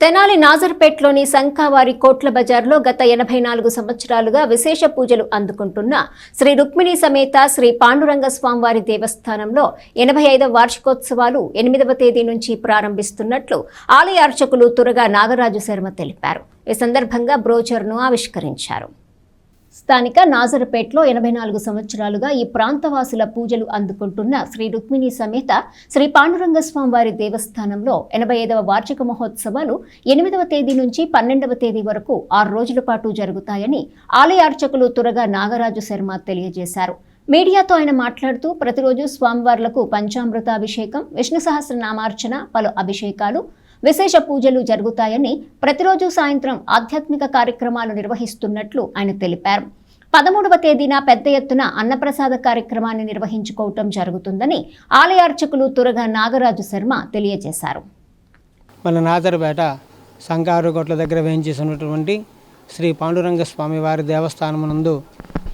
తెనాలి నాజర్పేట్లోని శంఖావారి కోట్ల బజార్లో గత ఎనభై నాలుగు సంవత్సరాలుగా విశేష పూజలు అందుకుంటున్న శ్రీ రుక్మిణి సమేత శ్రీ పాండురంగ స్వామివారి దేవస్థానంలో ఎనభై ఐదవ వార్షికోత్సవాలు ఎనిమిదవ తేదీ నుంచి ప్రారంభిస్తున్నట్లు ఆలయ అర్చకులు తురగా నాగరాజు శర్మ తెలిపారు. ఈ సందర్భంగా బ్రోచర్ను ఆవిష్కరించారు. స్థానిక నాజరపేట్లో ఎనభై నాలుగు సంవత్సరాలుగా ఈ ప్రాంతవాసుల పూజలు అందుకుంటున్న శ్రీ రుక్మిణి సమేత శ్రీ పాండురంగ స్వామివారి దేవస్థానంలో ఎనభై ఐదవ వార్షిక మహోత్సవాలు ఎనిమిదవ తేదీ నుంచి పన్నెండవ తేదీ వరకు ఆరు రోజుల పాటు జరుగుతాయని ఆలయ అర్చకులు తురగా నాగరాజు శర్మ తెలియజేశారు. మీడియాతో ఆయన మాట్లాడుతూ ప్రతిరోజు స్వామివార్లకు పంచామృతాభిషేకం విష్ణు సహస్రనామార్చన పలు అభిషేకాలు విశేష పూజలు జరుగుతాయని ప్రతిరోజు సాయంత్రం ఆధ్యాత్మిక కార్యక్రమాలు నిర్వహిస్తున్నట్లు ఆయన తెలిపారు. పదమూడవ తేదీన పెద్ద ఎత్తున అన్నప్రసాద కార్యక్రమాన్ని నిర్వహించుకోవటం జరుగుతుందని ఆలయ అర్చకులు తురగా నాగరాజు శర్మ తెలియజేశారు. మన నాదరపేట సంకారుకోట్ల దగ్గర వేయించేసినటువంటి శ్రీ పాండురంగ స్వామి వారి దేవస్థానమునందు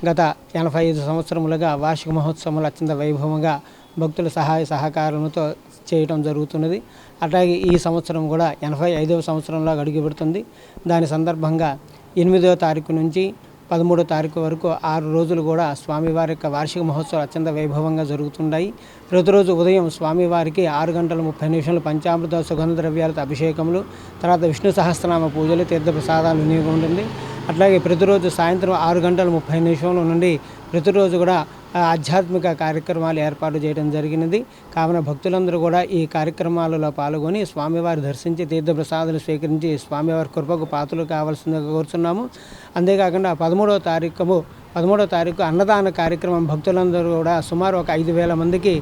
గత ఎనభై ఐదు సంవత్సరములుగా వార్షిక మహోత్సవాలు అత్యంత వైభవంగా భక్తుల సహాయ సహకారంతో చేయటం జరుగుతున్నది. అట్లాగే ఈ సంవత్సరం కూడా ఎనభై ఐదవ సంవత్సరంలో అడుగుపెడుతుంది దాని సందర్భంగా ఎనిమిదవ తారీఖు నుంచి పదమూడో తారీఖు వరకు ఆరు రోజులు కూడా స్వామివారి యొక్క వార్షిక మహోత్సవాలు అత్యంత వైభవంగా జరుగుతుంటాయి ప్రతిరోజు ఉదయం స్వామివారికి ఆరు గంటల ముప్పై నిమిషాలు పంచామృత సుగంధ ద్రవ్యాలతో అభిషేకములు తర్వాత విష్ణు సహస్రనామ పూజలు తీర్థప్రసాదాలు వినియోగం ఉంటుంది. అట్లాగే ప్రతిరోజు సాయంత్రం ఆరు గంటల ముప్పై నిమిషాల నుండి ప్రతిరోజు కూడా ఆధ్యాత్మిక కార్యక్రమాలు ఏర్పాటు చేయడం జరిగినది. కావున భక్తులందరూ కూడా ఈ కార్యక్రమాలలో పాల్గొని స్వామివారి దర్శించి తీర్థప్రసాదాలు స్వీకరించి స్వామివారి కృపకు పాత్రలు కావాల్సిందిగా కోరుతున్నాము అంతేకాకుండా పదమూడవ తారీఖు పదమూడవ తారీఖు అన్నదాన కార్యక్రమం భక్తులందరూ కూడా సుమారు ఒక ఐదు వేల మందికి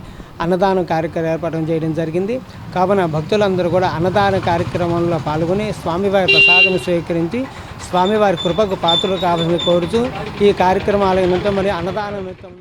అన్నదాన కార్యక్రమం ఏర్పాటు చేయడం జరిగింది. కావున భక్తులందరూ కూడా అన్నదాన కార్యక్రమంలో పాల్గొని స్వామివారి ప్రసాదం స్వీకరించి స్వామివారి కృపకు పాత్రలు కావాలని కోరుతూ ఈ కార్యక్రమాల నిమిత్తం మరి అన్నదానం నిమిత్తం